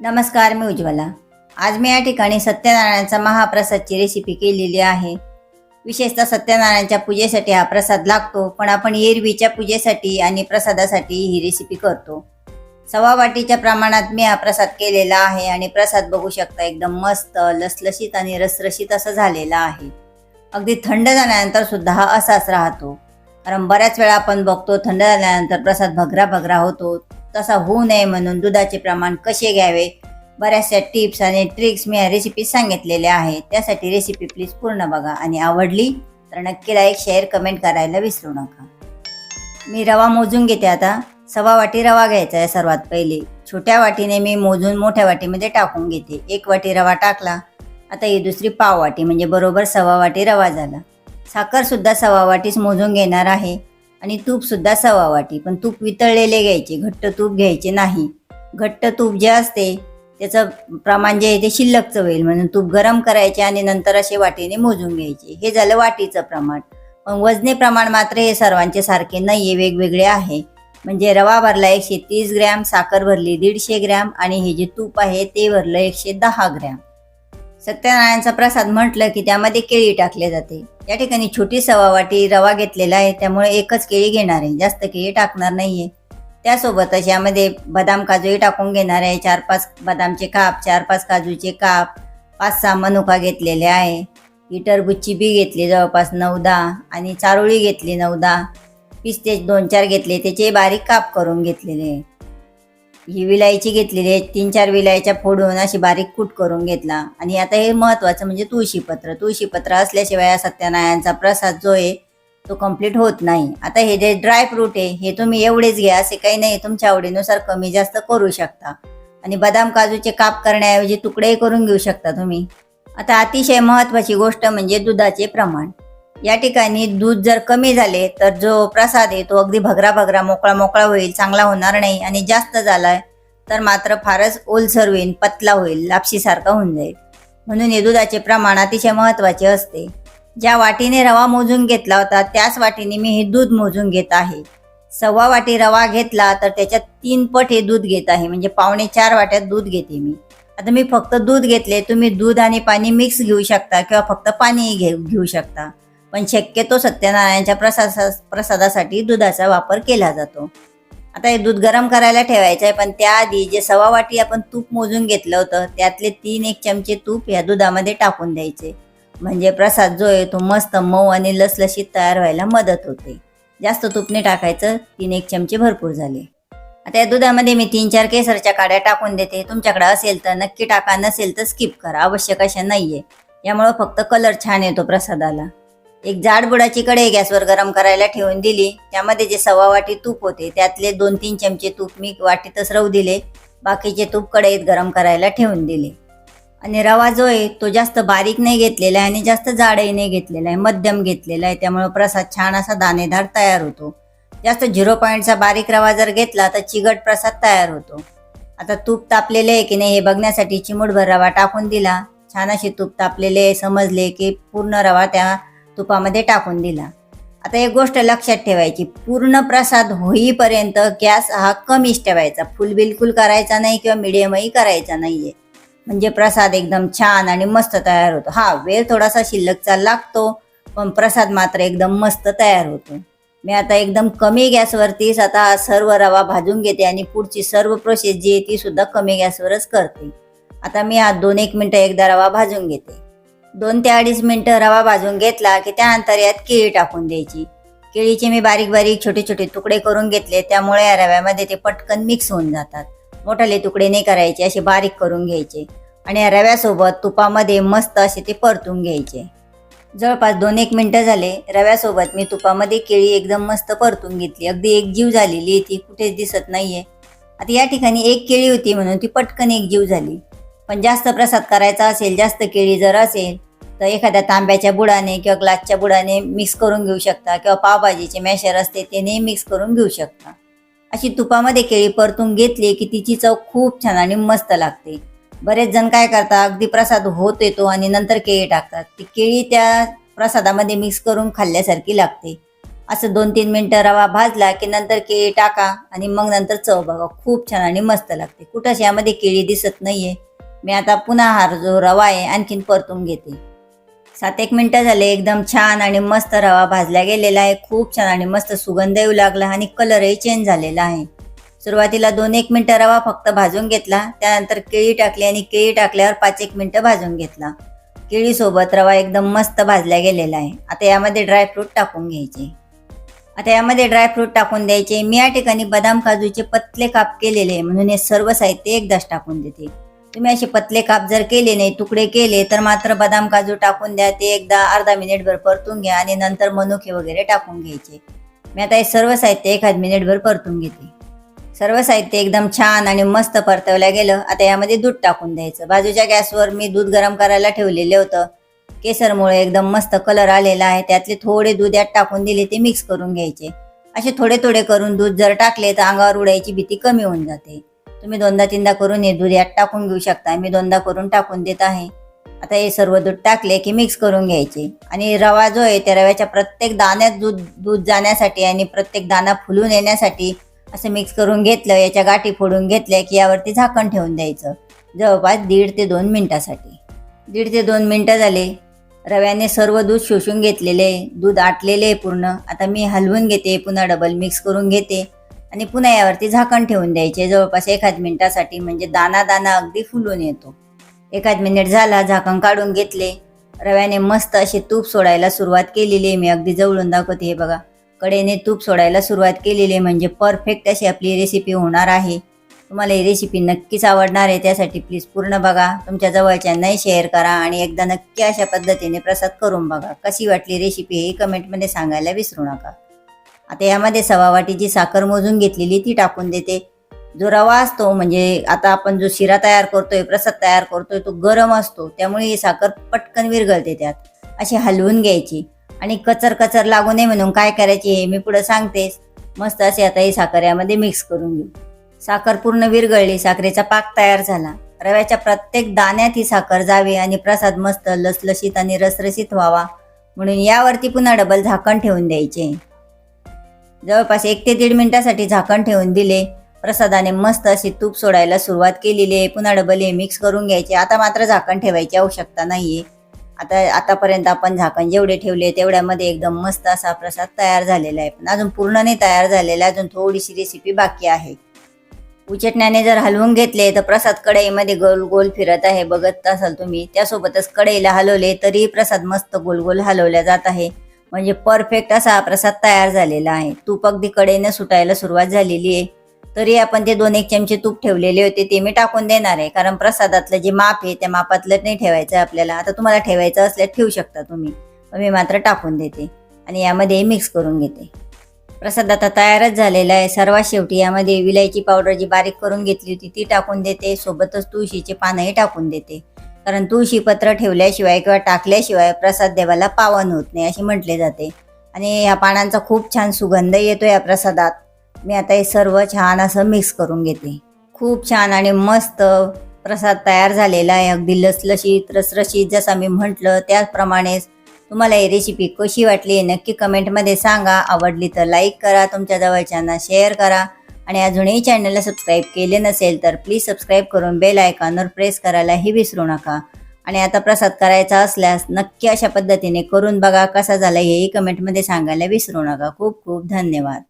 नमस्कार मी उज्ज्वला. आज मी या ठिकाणी सत्यनारायणाचा महाप्रसादची रेसिपी केलेली आहे. विशेषतः सत्यनारायणच्या पूजेसाठी हा प्रसाद लागतो पण आपण एरवीच्या पूजेसाठी आणि प्रसादासाठी ही रेसिपी करतो. सव्वा वाटीच्या प्रमाणात मी हा प्रसाद केलेला आहे आणि प्रसाद बघू शकता एकदम मस्त लसलशीत आणि रसरशीत असं झालेला आहे. अगदी थंड झाल्यानंतर सुद्धा हा असाच राहतो. कारण बऱ्याच वेळा आपण बघतो थंड झाल्यानंतर प्रसाद भगरा भगरा होतो. तसा होऊ नये म्हणून दुधाचे प्रमाण कसे घ्यावे? बऱ्याचशा टिप्स आणि ट्रिक्स मी या रेसिपीत सांगितलेल्या आहेत. त्यासाठी रेसिपी प्लीज पूर्ण बघा. आणि आवडली तर नक्की लाईक शेअर कमेंट करायला विसरू नका. मी रवा मोजून घेते आता. सवा वाटी रवा घ्यायचा आहे सर्वात पहिले. छोट्या वाटीने मी मोजून मोठ्या वाटीमध्ये टाकून घेते. एक वाटी रवा टाकला. आता ही दुसरी पाव वाटी म्हणजे बरोबर सव्वा वाटी रवा झाला. साखरसुद्धा सवा सव्वा वाटीच मोजून घेणार आहे. आणि तूप सुद्धा सव्वा वाटी. पण तूप वितळलेले घ्यायचे घट्ट तूप घ्यायचे नाही. घट्ट तूप जे असते त्याचं प्रमाण जे आहे ते शिल्लकचं होईल. म्हणून तूप गरम करायचे आणि नंतर असे वाटीने मोजून घ्यायचे. हे झालं वाटीचं प्रमाण. पण वजने प्रमाण मात्र हे सर्वांचे सारखे नाही आहे वेगवेगळे आहे. म्हणजे रवा भरला एकशे तीस ग्रॅम साखर भरली दीडशे ग्रॅम आणि हे जे तूप आहे ते भरलं एकशे दहा ग्रॅम. सत्यनारायणचा प्रसाद म्हटलं की त्यामध्ये केळी टाकले जाते. या ठिकाणी छोटी सवा वाटी रवा घेतलेला आहे त्यामुळे एकच केळी घेणार आहे. जास्त केळी टाकणार नाहीये. त्यासोबतच यामध्ये बदाम काजूही टाकून घेणार आहे. चार पाच बदामचे काप चार पाच काजूचे काप पाच सहा मनुका घेतलेले आहे. ही टरबूजची बी घेतली जवळपास नऊ दहा आणि चारोळी घेतली नऊ दहा पिस्ते दोन चार घेतले त्याचे बारीक काप करून घेतलेले आहे. ही विलायची घेतलेली आहे. तीन चार विलायच्या फोडून अशी बारीक कूट करून घेतला. आणि आता हे महत्वाचं म्हणजे तुळशीपत्र. तुळशीपत्र असल्याशिवाय सत्यनारायणचा प्रसाद जो आहे तो कंप्लीट होत नाही. आता हे जे ड्राय फ्रूट आहे हे तुम्ही एवढेच घ्या. असे काही नाही तुमच्या आवडीनुसार कमी जास्त करू शकता. आणि बदाम काजूचे काप करण्याऐवजी तुकडेही करून घेऊ शकता तुम्ही. आता अतिशय महत्वाची गोष्ट म्हणजे दुधाचे प्रमाण. या ठिकाणी दूध जर कमी झाले तर जो प्रसाद आहे तो अगदी भगरा भगरा मोकळा मोकळा होईल चांगला होणार नाही आणि जास्त झालाय तर मात्र फारच ओलसर होईल पतला होईल लापशीसारखा होऊन जाईल. म्हणून हे दुधाचे प्रमाण अतिशय महत्त्वाचे असते. ज्या वाटीने रवा मोजून घेतला होता त्याच वाटीने मी हे दूध मोजून घेत आहे. सव्वा वाटी रवा घेतला तर त्याच्यात तीन पट हे दूध घेत आहे म्हणजे पावणे चार वाट्यात दूध घेते मी. आता मी फक्त दूध घेतले तुम्ही दूध आणि पाणी मिक्स घेऊ शकता किंवा फक्त पाणीही घेऊ घेऊ शकता. पण शक्यतो सत्यनारायणच्या प्रसादा प्रसादासाठी दुधाचा वापर केला जातो. आता हे दूध गरम करायला ठेवायचं आहे पण त्याआधी जे सवा वाटी आपण तूप मोजून घेतलं होतं त्यातले तीन एक चमचे तूप या दुधामध्ये टाकून द्यायचे. म्हणजे प्रसाद जो आहे तो मस्त मऊ आणि लसलशीत तयार व्हायला मदत होते. जास्त तूपने टाकायचं तीन एक चमचे भरपूर झाले. आता या दुधामध्ये मी तीन चार केसरच्या काड्या टाकून देते. तुमच्याकडे असेल तर नक्की टाका नसेल तर स्किप करा. आवश्यक अशा नाहीये. यामुळं फक्त कलर छान येतो प्रसादाला. एक जाड बुडाची कढई गॅसवर गरम करायला ठेवून दिली. त्यामध्ये जे सव्वा वाटी तूप होते त्यातले दोन तीन चमचे तूप मी वाटीतच राहू दिले. बाकीचे तूप कढईत गरम करायला ठेवून दिले. आणि रवा जो आहे तो जास्त बारीक नाही घेतलेला आहे आणि जास्त जाडही नाही घेतलेला आहे मध्यम घेतलेला आहे. त्यामुळे प्रसाद छान असा दाणेदार तयार होतो. जास्त झिरो पॉईंटचा बारीक रवा जर घेतला तर चिगट प्रसाद तयार होतो. आता तूप तापलेले आहे की नाही हे बघण्यासाठी चिमूटभर रवा टाकून दिला. छान असे तूप तापलेले समजले की पूर्ण रवा त्या तुपामध्ये टाकून दिला. आता एक गोष्ट लक्षात ठेवायची पूर्ण प्रसाद होईपर्यंत गॅस हा कमीच ठेवायचा. फुल बिलकुल करायचा नाही किंवा मिडियमही करायचा नाहीये. म्हणजे प्रसाद एकदम छान आणि मस्त तयार होतो. हा वेळ थोडासा शिल्लकचा लागतो पण प्रसाद मात्र एकदम मस्त तयार होतो. मी आता एकदम कमी गॅसवरतीच आता सर्व रवा भाजून घेते आणि पुढची सर्व प्रोसेस जी आहे ती सुद्धा कमी गॅसवरच करते. आता मी हा दोन एक मिनटं एकदा रवा भाजून घेते. दोन ते अडीच मिनटं रवा भाजून घेतला की त्यानंतर यात केळी टाकून द्यायची. केळीचे मी बारीक बारीक छोटे छोटे तुकडे करून घेतले त्यामुळे या रव्यामध्ये ते पटकन मिक्स होऊन जातात. मोठाले तुकडे नाही करायचे असे बारीक करून घ्यायचे आणि या रव्यासोबत तुपामध्ये मस्त असे ते परतून घ्यायचे. जवळपास दोन एक मिनटं झाले रव्यासोबत मी तुपामध्ये केळी एकदम मस्त परतून घेतली. अगदी एक जीव झालेली ती कुठेच दिसत नाहीये. आता या ठिकाणी एक केळी होती म्हणून ती पटकन एक जीव झाली. पण जास्त प्रसाद करायचा असेल जास्त केळी जर असेल तर एखाद्या तांब्याच्या बुडाने किंवा ग्लासच्या बुडाने मिक्स करून घेऊ शकता किंवा पावभाजीचे मॅशर असते त्याने मिक्स करून घेऊ शकता. अशी तुपामध्ये केळी परतून घेतली की तिची चव खूप छान आणि मस्त लागते. बरेच जण काय करतात अगदी प्रसाद होत येतो आणि नंतर केळी टाकतात. ती केळी त्या प्रसादामध्ये मिक्स करून खाल्ल्यासारखी लागते. असं दोन तीन मिनटं रवा भाजला की नंतर केळी टाका आणि मग नंतर चव बघा. खूप छान आणि मस्त लागते. कुठंच यामध्ये केळी दिसत नाहीये. मी आता पुन्हा हा जो रवा आहे आणखीन परतून घेते. सात एक मिनटं झाले एकदम छान आणि मस्त रवा भाजला गेलेला आहे. खूप छान आणि मस्त सुगंध येऊ लागला आणि कलरही चेंज झालेला आहे. सुरुवातीला दोन एक मिनटं रवा फक्त भाजून घेतला त्यानंतर केळी टाकली आणि केळी टाकल्यावर पाच एक मिनटं भाजून घेतला. केळीसोबत रवा एकदम मस्त भाजला गेलेला आहे. आता यामध्ये ड्रायफ्रूट टाकून घ्यायचे. आता यामध्ये ड्रायफ्रूट टाकून द्यायचे. मी या ठिकाणी बदाम काजूचे पतले काप केलेले आहे, म्हणून हे सर्व साहित्य एकदाच टाकून देते. तुम्ही असे पतले काप जर केले नाही तुकडे केले तर मात्र बदाम काजू टाकून द्या ते एकदा अर्धा मिनिटभर परतून घ्या आणि नंतर मनुके वगैरे टाकून घ्यायचे. मी आता हे सर्व साहित्य एखाद मिनिटभर परतून घेते. सर्व साहित्य एकदम छान आणि मस्त परतवल्या गेलं. आता यामध्ये दूध टाकून द्यायचं. बाजूच्या गॅसवर मी दूध गरम करायला ठेवलेलं होतं. केसरमुळे एकदम मस्त कलर आलेला आहे. त्यातले थोडे दूध यात टाकून दिले ते मिक्स करून घ्यायचे. असे थोडे थोडे करून दूध जर टाकले तर अंगावर उडायची भीती कमी होऊन जाते. तुम्ही दोनदा तीनदा करून हे दूध यात टाकून घेऊ शकता. मी दोनदा करून टाकून देत आहे. आता हे सर्व दूध टाकले की मिक्स करून घ्यायचे. आणि रवा जो आहे त्या रव्याच्या प्रत्येक दाण्यात दूध दूध जाण्यासाठी आणि प्रत्येक दाना फुलून येण्यासाठी असं मिक्स करून घेतलं याच्या गाठी फोडून घेतल्या की यावरती झाकण ठेवून द्यायचं. जवळपास दीड ते दोन मिनटासाठी. दीड ते दोन मिनटं झाले. रव्याने सर्व दूध शोषून घेतलेले दूध आटलेले आहे पूर्ण. आता मी हलवून घेते पुन्हा डबल मिक्स करून घेते. आणि पुन्हा यावरती झाकण ठेवून द्यायचे. जवळपास एखाद मिनिटासाठी म्हणजे दाना दाना अगदी फुलून येतो. एखाद मिनिट झाला झाकण काढून घेतले. रव्याने मस्त असे तूप सोडायला सुरुवात केलेली आहे. मी अगदी जवळून दाखवते हे बघा. कडेने तूप सोडायला सुरुवात केलेली आहे. म्हणजे परफेक्ट अशी आपली रेसिपी होणार आहे. तुम्हाला ही रेसिपी नक्कीच आवडणार आहे. त्यासाठी प्लीज पूर्ण बघा. तुमच्या जवळच्यांनाही शेअर करा आणि एकदा नक्की अशा पद्धतीने प्रसाद करून बघा. कशी वाटली रेसिपी हे कमेंटमध्ये सांगायला विसरू नका. आता यामध्ये सवा वाटीची साखर मोजून घेतलेली ती टाकून देते. जो रवा असतो म्हणजे आता आपण जो शिरा तयार करतोय प्रसाद तयार करतोय तो गरम असतो. त्यामुळे ही साखर पटकन विरघळते त्यात. अशी हलवून घ्यायची आणि कचर कचर लागू नये म्हणून काय करायची हे मी पुढे सांगतेच. मस्त असे आता ही साखर यामध्ये मिक्स करून घेऊ. साखर पूर्ण विरघळली साखरेचा पाक तयार झाला. रव्याच्या प्रत्येक दाण्यात ही साखर जावी आणि प्रसाद मस्त लसलशीत आणि रसरशीत व्हावा. म्हणून यावरती पुन्हा डबल झाकण ठेवून द्यायचे. जवळपास एक ते दीड मिनिटासाठी झाकण ठेवून दिले. प्रसादाने मस्त अशी तूप सोडायला सुरुवात केलेली. आहे पुन्हा डबल हे मिक्स करून घ्यायचे. आता मात्र झाकण ठेवायची आवश्यकता नाही आहे आता आतापर्यंत आपण झाकण जेवढे ठेवले तेवढ्यामध्ये एकदम मस्त असा प्रसाद तयार झालेला आहे. पण अजून पूर्ण नाही तयार झालेला अजून थोडीशी रेसिपी बाकी आहे. उचटण्याने जर हलवून घेतले तर प्रसाद कढईमध्ये गोल गोल फिरत आहे. बघत असाल तुम्ही त्यासोबतच कढईला हलवले तरी प्रसाद मस्त गोल गोल हलवल्या जात आहे. म्हणजे परफेक्ट असा प्रसाद तयार झालेला आहे. तूप अगदी कडेनं सुटायला सुरुवात झालेली आहे. तरी आपण ते दोन एक चमचे तूप ठेवलेले होते ते मी टाकून देणार आहे. कारण प्रसादातलं जे माप आहे त्या मापातलं नाही ठेवायचं आपल्याला. आता तुम्हाला ठेवायचं असल्यास ठेवू शकता तुम्ही. पण मी मात्र टाकून देते. आणि यामध्ये मिक्स करून घेते. प्रसाद आता तयारच झालेला आहे. सर्वात शेवटी यामध्ये विलायची पावडर जी बारीक करून घेतली होती ती टाकून देते. सोबतच तुळशीचे पानंही टाकून देते. कारण तुळशीपत्र ठेवल्याशिवाय किंवा टाकल्याशिवाय प्रसाद देवाला पावन होत नाही असे म्हटले जाते. आणि ह्या पानांचा खूप छान सुगंध येतो या प्रसादात. मी आता हे सर्व छान असं मिक्स करून घेते. खूप छान आणि मस्त प्रसाद तयार झालेला आहे. अगदी लसलशीत रसरशीत जसा मी म्हटलं त्याचप्रमाणेच तुम्हाला ही रेसिपी कशी वाटली नक्की कमेंटमध्ये सांगा. आवडली तर लाईक करा तुमच्या जवळच्यांना शेअर करा. आणि अजूनही चॅनलला सबस्क्राईब केले नसेल तर प्लीज सबस्क्राईब करून बेल आयकॉनवर प्रेस करायलाही विसरू नका. आणि आता प्रसाद करायचा असल्यास नक्की अशा पद्धतीने करून बघा कसा झाला हेही कमेंटमध्ये सांगायला विसरू नका. खूप खूप धन्यवाद.